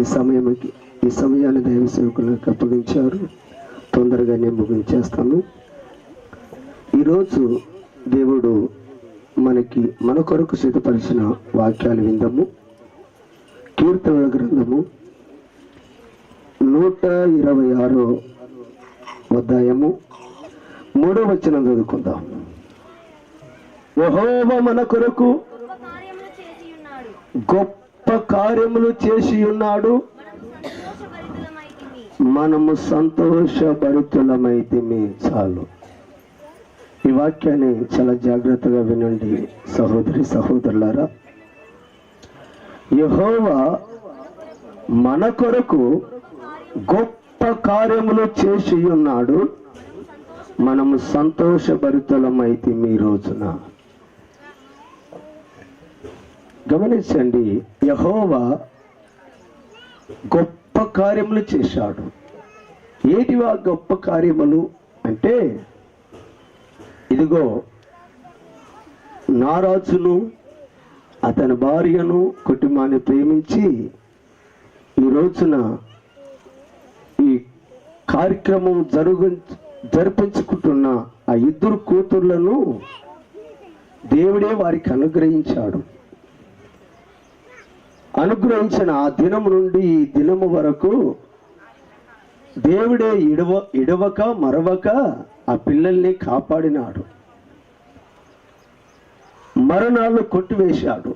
ఈ సమయంకి ఈ సమయాన్ని దైవ సేవకులకు అప్పగించారు. తొందరగానే ముగించేస్తాను ఈరోజు దేవుడు మనకి మన కొరకు సిద్ధపరిచిన వాక్యాలు విందము. కీర్తనల గ్రంథము నూట ఇరవై ఆరో అధ్యాయము మూడో వచనం చదువుకుందాం. యెహోవా మన కొరకు గొప్ప గొప్ప కార్యములు చేసి ఉన్నాడు. మనము సంతోషభరితులమైతిమి. మనము చాలు. ఈ వాక్యాన్ని చాలా జాగ్రత్తగా వినండి సహోదరి సహోదరులారా. యహోవా మన కొరకు గొప్ప కార్యములు చేసి ఉన్నాడు. మనము సంతోషభరితులమైతే మీ రోజున. గమనించండి యహోవా గొప్ప కార్యములు చేశాడు. ఏటివా గొప్ప కార్యములు అంటే ఇదిగో నారాజును అతని భార్యను కుటుంబాన్ని ప్రేమించి ఈ రోజున ఈ కార్యక్రమం జరుగు జరిపించుకుంటున్న ఆ ఇద్దరు కూతుర్లను దేవుడే వారికి అనుగ్రహించాడు. అనుగ్రహించిన ఆ దినము నుండి ఈ దినము వరకు దేవుడే ఇడవ ఇడవక మరవక ఆ పిల్లల్ని కాపాడినాడు. మరణాలు కొట్టివేశాడు.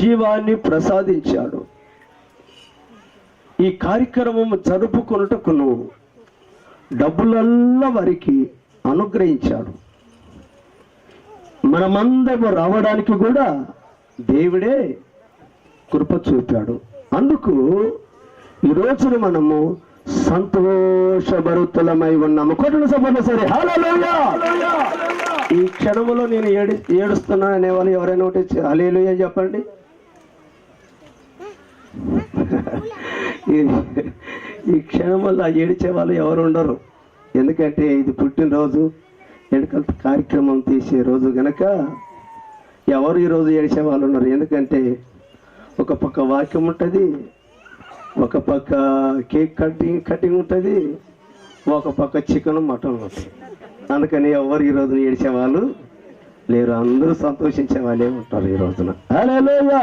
జీవాన్ని ప్రసాదించాడు. ఈ కార్యక్రమం జరుపుకొనుటకును డబ్బులల్లా వారికి అనుగ్రహించాడు. మనమందరం రావడానికి కూడా దేవుడే కృప చూపాడు. అందుకు ఈ రోజున మనము సంతోషభరుతులమై ఉన్నాము. కొట్టిన సభలో సరే. హలో ఈ క్షణములో నేను ఏడు ఏడుస్తున్నా అనేవాళ్ళు ఎవరైనా ఒకటి హలేలుయా చెప్పండి. ఈ- ఈ క్షణంలో ఏడిచే వాళ్ళు ఎవరు ఉండరు. ఎందుకంటే ఇది పుట్టినరోజు. ఎన్నికల కార్యక్రమం తీసే రోజు గనక ఎవరు ఈరోజు ఏడిచే వాళ్ళు ఉన్నారు? ఎందుకంటే ఒక పక్క వాక్యం ఉంటుంది ఒక పక్క కేక్ కటింగ్ కటింగ్ ఉంటుంది ఒక పక్క చికెన్ మటన్ ఉంటుంది. అందుకని ఎవరు రోజున ఏడిచే వాళ్ళు లేరు. అందరూ సంతోషించే వాళ్ళే ఉంటారు ఈ రోజున. హల్లెలూయా!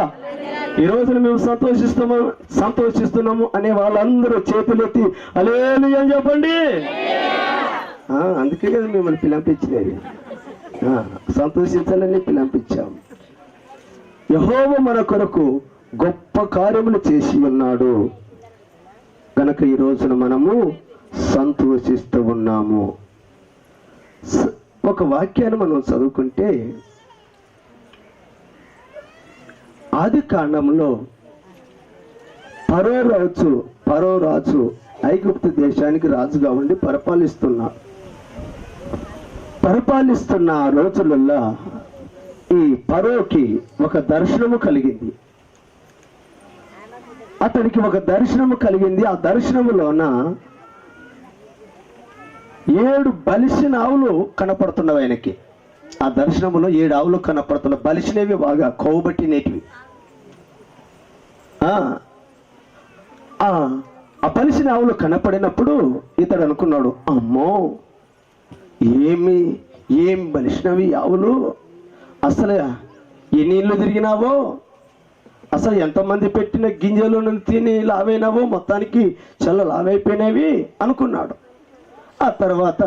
ఈ రోజున మేము సంతోషిస్తున్నాము సంతోషిస్తున్నాము అనే వాళ్ళందరూ చేతులెత్తి అలేలు అని చెప్పండి. అందుకే కదా మిమ్మల్ని పిలంపించినది సంతోషించాలని పిలంపించాం. యహోవ మన కొరకు గొప్ప కార్యములు చేసి ఉన్నాడు. కనుక ఈ రోజున మనము సంతోషిస్తూ ఉన్నాము. ఒక వాక్యాన్ని మనం చదువుకుంటే ఆది కాండంలో పరో రాజు పరో రాజు ఐగుప్తు దేశానికి రాజుగా ఉండి పరిపాలిస్తున్నాడు పరిపాలిస్తున్న ఆ రోజులలో ఈ పరోకి ఒక దర్శనము కలిగింది. అతనికి ఒక దర్శనము కలిగింది. ఆ దర్శనములోన ఏడు బలిసిన ఆవులు కనపడుతున్నవి ఆయనకి. ఆ దర్శనములో ఏడు ఆవులు కనపడుతున్న బలిసినవి బాగా కొవ్వబట్టినేటివి ఆ ఆ బలిసిన ఆవులు కనపడినప్పుడు ఇతడు అనుకున్నాడు అమ్మో ఏమి ఏం బలిసినవి ఆవులు? అసలు ఎన్ని ఇళ్ళు తిరిగినావో? అసలు ఎంతమంది పెట్టిన గింజలు తిని లావైనావో? మొత్తానికి చాలా లావైపోయినవి అనుకున్నాడు. ఆ తర్వాత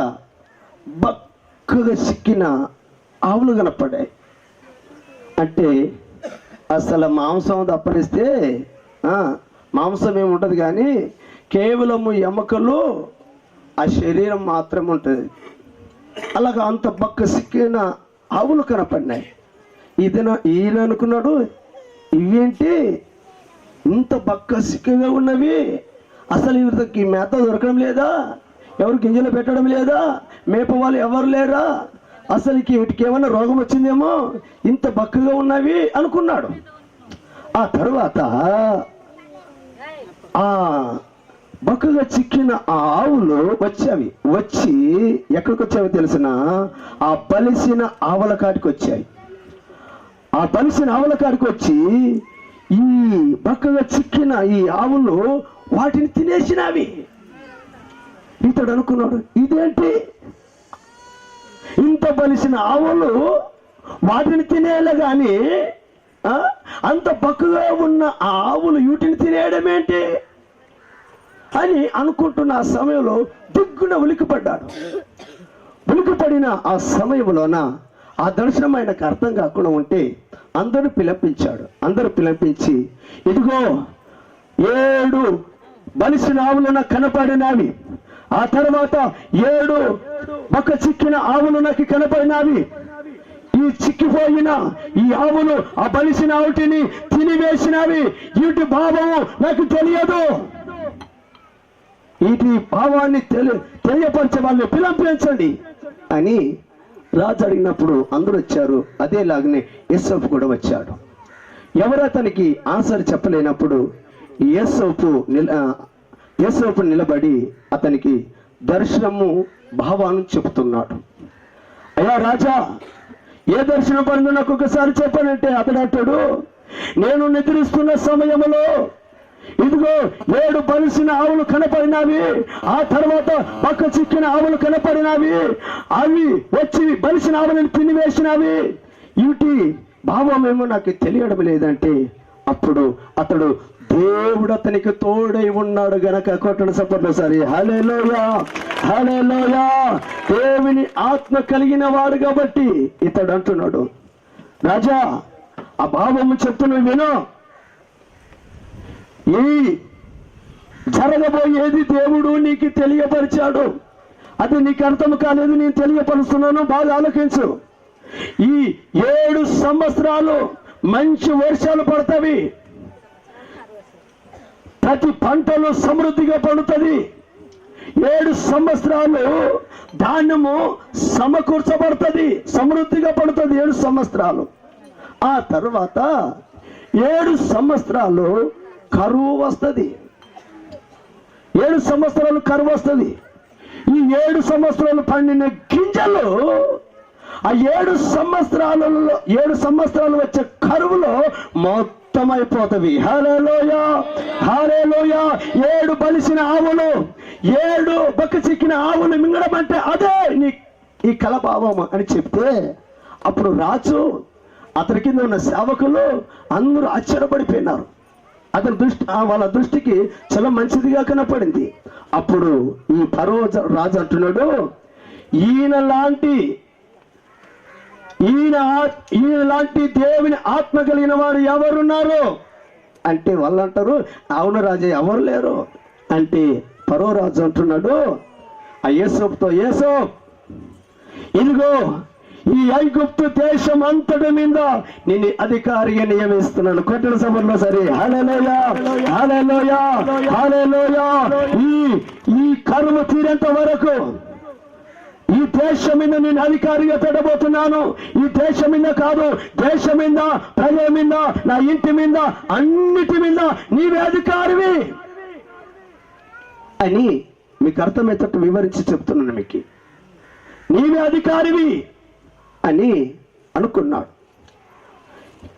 బక్కగా సిక్కిన ఆవులు కనపడాయి అంటే అసలు మాంసం తప్పనిస్తే మాంసం ఏమి ఉంటుంది కానీ కేవలము ఎముకలు ఆ శరీరం మాత్రం ఉంటుంది. అలాగా అంత బక్క సిక్కిన ఆవులు కనపడినాయి. ఈయన ఈయన అనుకున్నాడు ఇవేంటి? ఇంత బక్క సిక్కగా ఉన్నవి? అసలు ఇవరికి మేత దొరకడం లేదా? ఎవరు గింజలు పెట్టడం లేదా? మేప వాళ్ళు ఎవరు లేరా? అసలు వీటికి ఏమైనా రోగం వచ్చిందేమో? ఇంత బక్కగా ఉన్నవి? అనుకున్నాడు. ఆ తర్వాత ఆ బక్కగా చిక్కిన ఆ ఆవులు వచ్చావి. వచ్చి ఎక్కడికి వచ్చావో తెలిసిన? ఆ బలిసిన ఆవుల కాటికి వచ్చాయి. ఆ బలిసిన ఆవుల కాడికి వచ్చి ఈ బక్కగా చిక్కిన ఈ ఆవులు వాటిని తినేసినవి. ఇతడు అనుకున్నాడు ఇదేంటి? ఇంత బలిసిన ఆవులు వాటిని తినేయాలి కానీ అంత బక్కగా ఉన్న ఆ ఆవులు వీటిని తినేయడం ఏంటి అని అనుకుంటున్న ఆ సమయంలో దిగ్గున ఉలికిపడ్డాడు. ఉలికిపడిన ఆ సమయంలోన ఆ దర్శనం ఆయనకు అర్థం కాకుండా ఉంటే అందరూ పిలిపించాడు. అందరూ పిలపించి ఇదిగో ఏడు బలిసిన ఆవులు కనపడినవి. ఆ తర్వాత ఏడు ఒక చిక్కిన ఆవులు నాకు కనపడినవి. ఈ చిక్కిపోయిన ఈ ఆవులు ఆ బలిసిన ఆవుటిని తినివేసినవి. ఇటు భావము నాకు తెలియదు. వీటి భావాన్ని తెలి తెలియపరిచే వాళ్ళని పిలంపించండి అని రాజు అడిగినప్పుడు అందరూ వచ్చారు. అదేలాగనే యస్సోపు కూడా వచ్చాడు. ఎవరు అతనికి ఆన్సర్ చెప్పలేనప్పుడు యశ్వపు నిల యశ్వపు నిలబడి అతనికి దర్శనము భావాన్ని చెబుతున్నాడు. అయ్యా రాజా ఏ దర్శనం పడిందో నాకు ఒకసారి చెప్పనంటే అతడు అంటాడు నేను నిద్రిస్తున్న సమయంలో ఇదిగో ఏడు బలిసిన ఆవులు కనపడినవి. ఆ తర్వాత పక్క చిక్కిన ఆవులు కనపడినవి. అవి వచ్చి బలిసిన ఆవులను తినివేసినవి వీటి భావం ఏమో నాకు తెలియడం లేదంటే అప్పుడు అతడు దేవుడు అతనికి తోడై ఉన్నాడు గనక కొట్టడం సపోర్ట్ సరే. హలేలోయా హలేలోయా దేవుని ఆత్మ కలిగిన వాడు కాబట్టి ఇతడు అంటున్నాడు. రాజా ఆ భావము చెప్తున్న విను. ఈ జరగబోయేది దేవుడు నీకు తెలియపరిచాడు. అది నీకు అర్థం కాలేదు నేను తెలియపరుస్తున్నాను బాగా ఆలోచించు. ఈ ఏడు సంవత్సరాలు మంచి వర్షాలు పడతవి ప్రతి పంటలు సమృద్ధిగా పడుతుంది. ఏడు సంవత్సరాలు ధాన్యము సమకూర్చబడుతుంది సమృద్ధిగా పడుతుంది ఏడు సంవత్సరాలు. ఆ తర్వాత ఏడు సంవత్సరాలు కరువు వస్తుంది. ఏడు సంవత్సరాలు కరువు వస్తుంది. ఈ ఏడు సంవత్సరాలు పండిన గింజలు ఆ ఏడు సంవత్సరాలలో ఏడు సంవత్సరాలు వచ్చే కరువులో మొత్తం అయిపోతవి హరేలోయ హరేలోయ ఏడు బలిసిన ఆవులు ఏడు బక్క చిక్కిన ఆవులు మింగడం అంటే అదే నీ ఈ కలభావం అని చెప్తే అప్పుడు రాజు అతని కింద ఉన్న సేవకులు అందరూ ఆశ్చర్యపడిపోయినారు. అతని దృష్టి వాళ్ళ దృష్టికి చాలా మంచిదిగా కనపడింది. అప్పుడు ఈ పరో రాజు అంటున్నాడు ఈయన లాంటి ఈయన ఈయన లాంటి దేవుని ఆత్మ కలిగిన వారు ఎవరున్నారు? అంటే వాళ్ళు అంటారు అవును రాజు ఎవరు లేరు. అంటే పరో రాజు అంటున్నాడు ఆ యేసోపుతో యేసో ఇదిగో ఈ ఐగుప్తు దేశం అంతటి మీద నేను అధికారిగా నియమిస్తున్నాను. కొట్టిన సభలో సరే. హలలోయా హలలోయా హలలోయా ఈ ఈ కరువు తీరేంత వరకు ఈ దేశం మీద నేను అధికారిగా పెట్టబోతున్నాను ఈ దేశం మీద కాదు దేశం మీద ప్రజల మీద నా ఇంటి మీద అన్నిటి మీద నీవే అధికారివి. అని మీకు అర్థమయ్యేటట్టు వివరించి చెప్తున్నాను మీకు. నీవే అధికారివి. అని అనుకున్నాడు.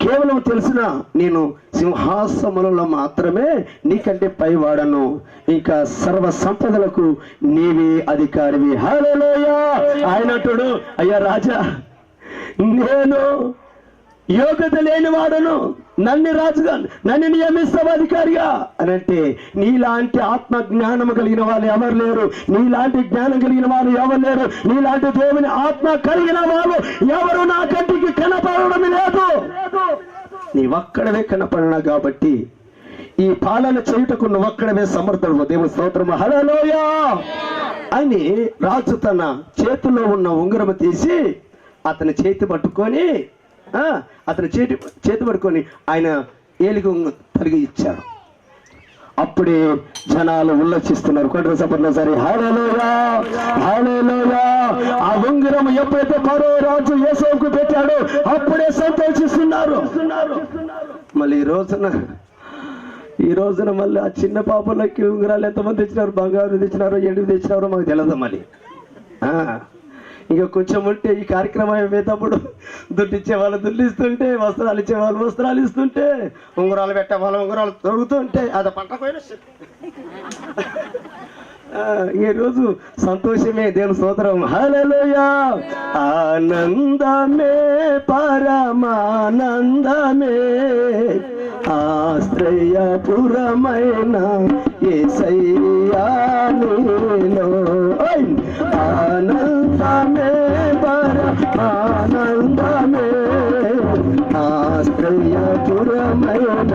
కేవలం తెలిసిన నేను సింహాసములలో మాత్రమే నీకంటే పైవాడను. ఇంకా సర్వ సంపదలకు నీవే అధికారివి. హల్లెలూయా! ఆయనటుడు అయ్యా రాజా నేను యోగ్యత లేని వాడను నన్ను రాజుగా నన్ను నియమిస్తావు అధికారిగా అని అంటే నీలాంటి ఆత్మ జ్ఞానం కలిగిన వాళ్ళు ఎవరు లేరు. నీలాంటి జ్ఞానం కలిగిన వాళ్ళు ఎవరు లేరు. నీలాంటి దేవుని ఆత్మ కలిగిన వాళ్ళు ఎవరు నా కంటికి కనపడడం లేదు. నీవక్కడవే కనపడినా కాబట్టి ఈ పాలన చేయుటకు నువ్వు ఒక్కడవే సమర్థుడు దేవుని స్తోత్రము. హలోయా అని రాజు తన చేతిలో ఉన్న ఉంగరము తీసి అతని చేతి పట్టుకొని అతను చేతి చేతి పట్టుకొని ఆయన ఏలికి తరిగి ఇచ్చాడు అప్పుడే జనాలు ఉల్లసిస్తున్నారు. కొండ సపర్లో సరే హాలేలోయా హాలేలోయా ఆ ఉంగరం ఎప్పుడైతే మరో రాజు యేసోకు పెట్టాడో అప్పుడే సంతోషిస్తున్నారు. మళ్ళీ ఈ రోజున ఈ రోజున మళ్ళీ ఆ చిన్న పాపలకి ఉంగరాలు ఎంతమంది తెచ్చినారు? బంగారు తెచ్చినారో ఎండు తెచ్చినారో మాకు తెలియదు మళ్ళీ. ఇంకా కొంచెం ఉంటే ఈ కార్యక్రమం అయిపోయేటప్పుడు దుడ్డిచ్చే వాళ్ళు దుల్లిస్తుంటే వస్త్రాలు ఇచ్చే వాళ్ళు వస్త్రాలు ఇస్తుంటే ఉంగరాలు పెట్టే వాళ్ళు ఉంగరాలు తొడుగుతుంటే అది పంటపోయిన ఈరోజు సంతోషమే దేవుని సోదరం హల్లెలూయా! ఆనందమే పరమానందమే. ఆశ్రయపురమైన ఏసయ్యా నీలో ఓయ్! ఆనందమే పరమానందమే ఆశ్రయపురమైన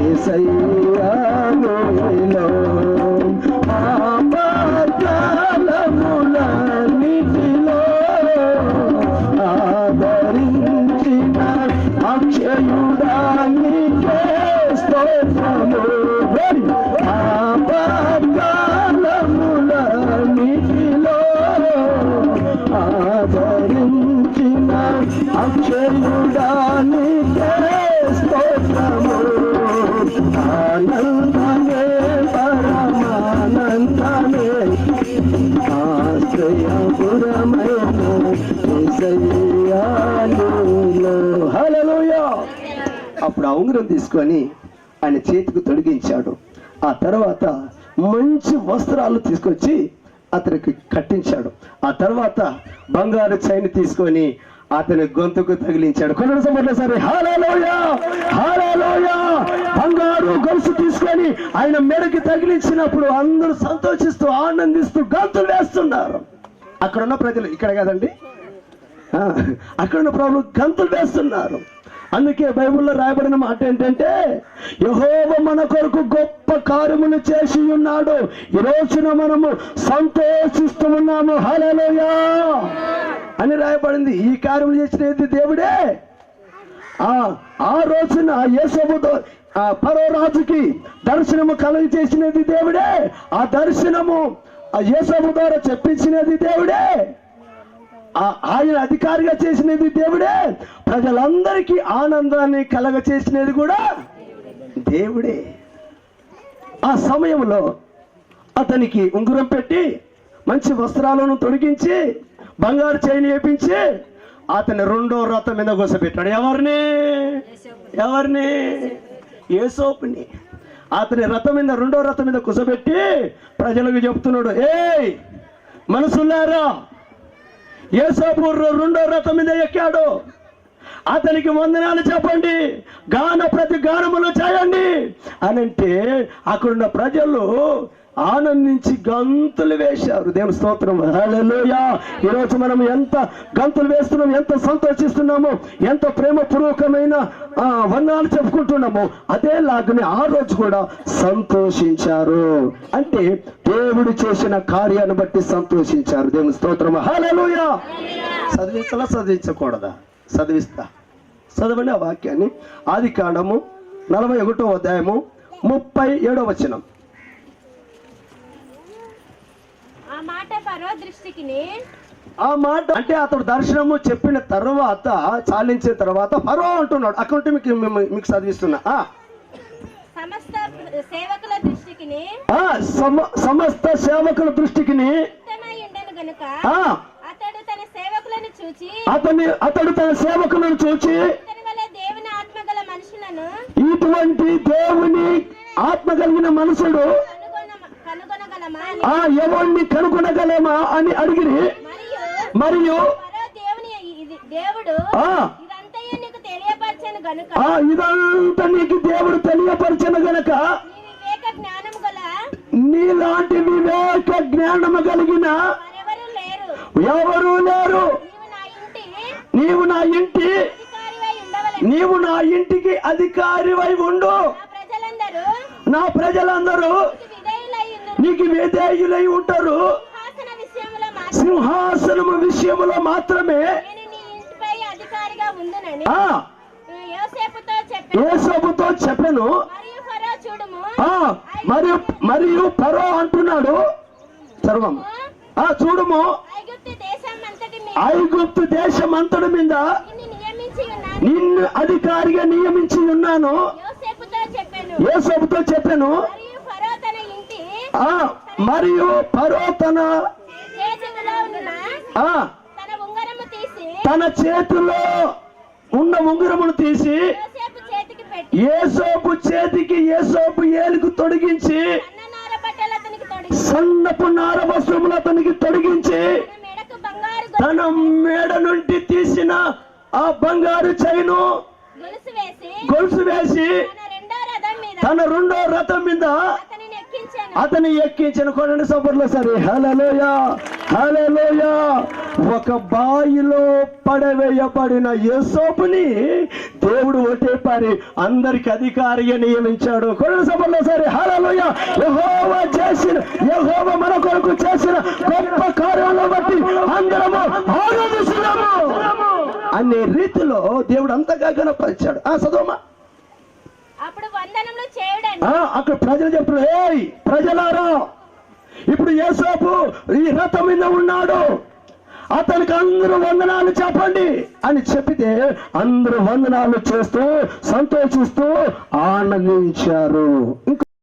ఏసయ్యా అప్పుడు ఆ ఉంగరం తీసుకొని ఆయన చేతికి తొడిగించాడు. ఆ తర్వాత మంచి వస్త్రాలు తీసుకొచ్చి అతనికి కట్టించాడు. ఆ తర్వాత బంగారు చైన్ తీసుకొని అతని గొంతుకు తగిలించాడు. కొన్ని సమయంలో సరే హాలలోయ హాలలోయ బంగారు గొలుసు తీసుకొని ఆయన మెడకి తగిలించినప్పుడు అందరూ సంతోషిస్తూ ఆనందిస్తూ గంతులు వేస్తున్నారు. అక్కడున్న ప్రజలు ఇక్కడ కదండి? అక్కడున్న ప్రభులు గంతులు వేస్తున్నారు. అందుకే బైబిల్లో రాయబడిన మాట ఏంటంటే యహోవ మన కొరకు గొప్ప కార్యములు చేసి ఉన్నాడు. ఈ రోజున మనము సంతోషిస్తూ ఉన్నాము. హలలోయా అని రాయబడింది. ఈ కార్యములు చేసినది దేవుడే? ఆ ఆ రోజున యేసబుతో ఆ పరో రాజుకి దర్శనము కలుగు చేసినది దేవుడే. ఆ దర్శనము ఆ యేసబు ద్వారా చెప్పించినది దేవుడే. ఆయన అధికారిగా చేసినది దేవుడే. ప్రజలందరికీ ఆనందాన్ని కలగ చేసినది కూడా దేవుడే. ఆ సమయంలో అతనికి ఉంగరం పెట్టి మంచి వస్త్రాలను తొడిగించి బంగారు చైన్ వేపించి అతని రెండో రథం మీద కూసపెట్టాడు ఎవరిని? ఎవరిని? ఏసోపుని అతని రథం మీద రెండో రథం మీద కుసబెట్టి ప్రజలకు చెప్తున్నాడు ఏయ్ మనసులారా ఏసోపు రెండో రథం మీద ఎక్కాడు. అతనికి వందనాలు చెప్పండి. గాన ప్రతి గానములు చేయండి. అని అంటే అక్కడున్న ప్రజలు ఆనందించి గంతులు వేశారు. దేవుని స్తోత్రం. హలోయా ఈరోజు మనం ఎంత గంతులు వేస్తున్నాం ఎంత సంతోషిస్తున్నాము ఎంత ప్రేమపూర్వకమైన ఆ, వర్ణాలు చెప్పుకుంటున్నాము అదేలాగానే ఆ రోజు కూడా సంతోషించారు. అంటే దేవుడు చేసిన కార్యాన్ని బట్టి సంతోషించారు. దేవుని స్తోత్రం. హల్లెలూయా. చదివించాలా చదివించకూడదా? చదివిస్తా. చదవండి ఆ వాక్యాన్ని. ఆది కాండము నలభై ఒకటో అధ్యాయము ముప్పై ఏడో వచనం ఆ మాట పరో దృష్టికి ఆ మాట అంటే అతడు దర్శనము చెప్పిన తర్వాత చాలించిన తర్వాత ఫరో అంటున్నాడు. అక్కడ మీకు మీకు- చదివిస్తున్నా ఆ, సమస్త సేవకుల దృష్టికి సమస్త సేవకుల దృష్టికి అతడు తన సేవకులను చూచి అతని అతడు తన సేవకులను చూచి ఇతని వల్ల దేవుని ఆత్మగల మనుషులను ఇటువంటి దేవుని ఆత్మ కలిగిన మనుషుడు ఆ ఎవరిని కనుగొనగలమా అని అడిగిరి. మరియు మరియు పరో దేవుని ఇది దేవుడు ఆ. ఇదంతయు నీకు తెలియపరచను గనుక. ఆ ఇదంతా నీకు దేవుడు తెలియపరిచిన గనక నీలాంటి వివేక జ్ఞానము కలిగిన ఎవరు లేరు. నీవు నా ఇంటి నీవు నా ఇంటి అధికారివై ఉండవలెను. నీవు నా ఇంటికి అధికారివై ఉండు. నా ప్రజలందరూ నా ప్రజలందరూ నీకు విధేయులై ఉంటారు. సింహాసనము విషయములో మాత్రమే. యోసేపుతో చెప్పాను. మరియు ఫరో మరియు పరో అంటున్నాడు. సర్వం ఆ చూడుము. ఐగుప్తు దేశం అంతటి మీద నిన్ను నియమించి ఉన్నాను. నిన్ను అధికారిగా నియమించి ఉన్నాను. యోసేపుతో చెప్పాను యేసబుతో చెప్పాను మరియు ఫరో తన ఇంటి ఆ మరియు పరో తన చేతిలో ఉన్న ఆ తన చేతిలో ఉన్న ఉంగరమును తీసి ఏసోపు చేతికి ఏసోపు ఏలుకు తొడిగించి సన్నపు నార వస్త్రములు అతనికి తొడిగించి తన మేడ నుండి తీసిన ఆ బంగారు చైను గొలుసు వేసి తన రెండో రథం మీద అతని ఎక్కించిన కొనండి సబర్లో సరే. హలలోయా హలలోయా ఒక బాయిలో పడవేయబడిన యేసోపుని దేవుడు ఒకటే పారి అందరికి అధికారిగా నియమించాడు. కొనండి సబర్లో సరే. హలలోయా యహోవా చేసిన యహోవా మన కొరకు చేసిన గొప్ప కార్యాలను బట్టి అందరము ఆరాధిస్తున్నాము. అనే రీతిలో దేవుడు అంతగా గణపరిచాడు ఆ సదోమా అప్పుడు అక్కడ ప్రజలు చెప్పారు ఏయ్ ప్రజలారా ఇప్పుడు యేసోపు ఈ రథం మీద ఉన్నాడు. అతనికి అందరూ వందనాలు చెప్పండి. అని చెప్పితే అందరూ వందనాలు చేస్తూ సంతోషిస్తూ ఆనందించారు.